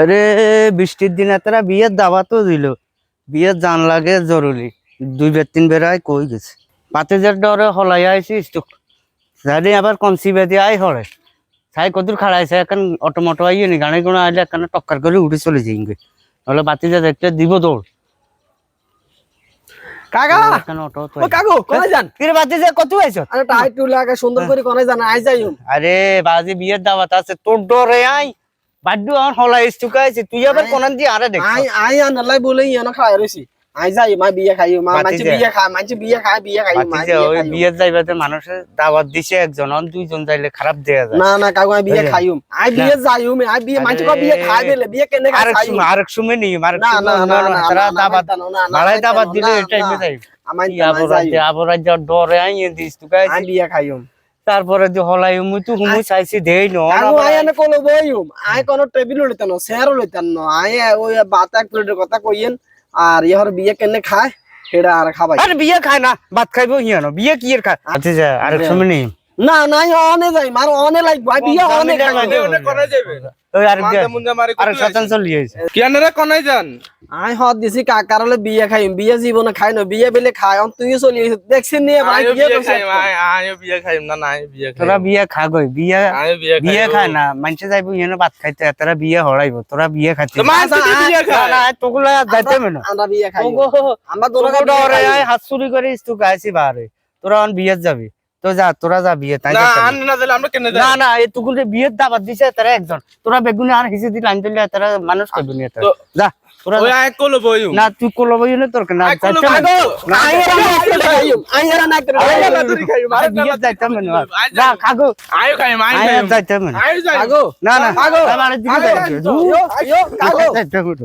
আরে, বৃষ্টির দিনে তারা বিয়ের দাওয়াতও দিল। বিয়ের জান লাগে জরুরি। দুই বের তিন বেড়ায় কই গেছে? পাতিজের ডরে হলাই আইছিস তো। জানি আবার কনসিবে দিয়ে আই হরে। সাই কদূর খাড়াইছে, এখন অটোমটো আইয়ে নি, গানে গুলো আইলে এখানে টক্কর করে উঠে চলে যাইঙ্গে। নাহলে বাতিজা দেখতে দিব দৌড়। কাকা ও কাকু কোথায় যান? কিরে বাতিজা কত আইছ? আরে টাই টুলে আগে সুন্দর করে যান আই যাই আরে বাজি বিয়ের দাওয়াত আছে তোর ডরে আই বাড্ডু আমার হলাই চুকাইছে তুই আবার কোন দিয়ে আরে দেখ। আই আই আনালাই বলে ইয়ানো খাই রইছি। মানুষের দাওয়াত দিছে একজন অন দুইজন যাইলে খারাপ দেয়া যায়। না না কাকু আমি বিয়ে খাইম আই বিয়ে যাইম আই বিয়ে মানছি কো বিয়ে খাই বেলে বিয়ে কেনে আরেক সময় আরেক আরেক না না সময় না অন্য না তারা না, দাবাত না, না, না, মালাই না, দাবাত না, দিলে না, এই টাইমে না, যাই আমার কি আবরাজ্য আবরাজ্য ডরে আইয়ে দিস তুই কাইছি বিয়ে খাইম তারপরে যে হলাই মুই তো হুমু চাইছি দেই ন আই আনে কোলো বইম। আই কোন টেবিল লইতেন না চেয়ার লইতেন না। আই ওই বাত প্লেটের কথা কইয়েন। আর ইহর বিয়ে কেনে খায় সেটা আর খাবাই। আরে বিয়ে খায় না ভাত খাইবো হিয়ানো বিয়ে কি এর খায়? আচ্ছা যা আর সময় নেই না নাই অনে যাই মার অনে লাগবে ভাই বিয়ে অনে খাইম কোনায় যাবে ওই আর মুন্ডা মারি আরেক শতাংশ লিয়েছে কিয়ানারা কোনায় যান? আই হদ দিছি কাকার হলে বিয়ে খাইম বিয়ে জীবনে খাই না বিয়া বেলে খাই অন তুই চলি দেখছিস নিয়ে ভাই বিয়ে আয় আয়ো বিয়ে না না আয়ো বিয়ে খাইম। তোরা বিয়ে খা গই বিয়ে বিয়ে খাইম না মানুষে যাইবো হিয়ানো ভাত খাইতে তোরা বিয়া হরাইবো তোরা বিয়ে খাইতে। বিয়ে না, খায়। না, তোগুলা যাইতে মেনো। আমরা বিয়ে খাই ওগো, আমরা তোরা দোনো ডরে হাত চুরি করে তুই গাইছি বারে তোরা অন বিয়ে যাবি। তো যা তোরা যা বিয়ে তাই না না দিলে আমরা কেন না না এই তুকুন বিয়ের দাবাত দিছে তারা একজন। তোরা বেগুনি আর হিসে দিলে দিলে তারা মানুষ খাইবি না তারা। যা তোরা ওই যা। কলো বইউ না তুই কোলো বই না তোর না যাইতে না, আই না করে খাইম না করে আয় না তুই খাইম আরে আরে বিয়ে যাইতে না। যা খাগো। আয়ো খাইম আয় আয় আর খাইম। যাইতে হবে। না। আয়ো যাই কাগো না না। খাগো আমার দিকে আগে যাইতে যাই হবে। তো। আয়ো, আয়ো, কাগো যাইতে হবে।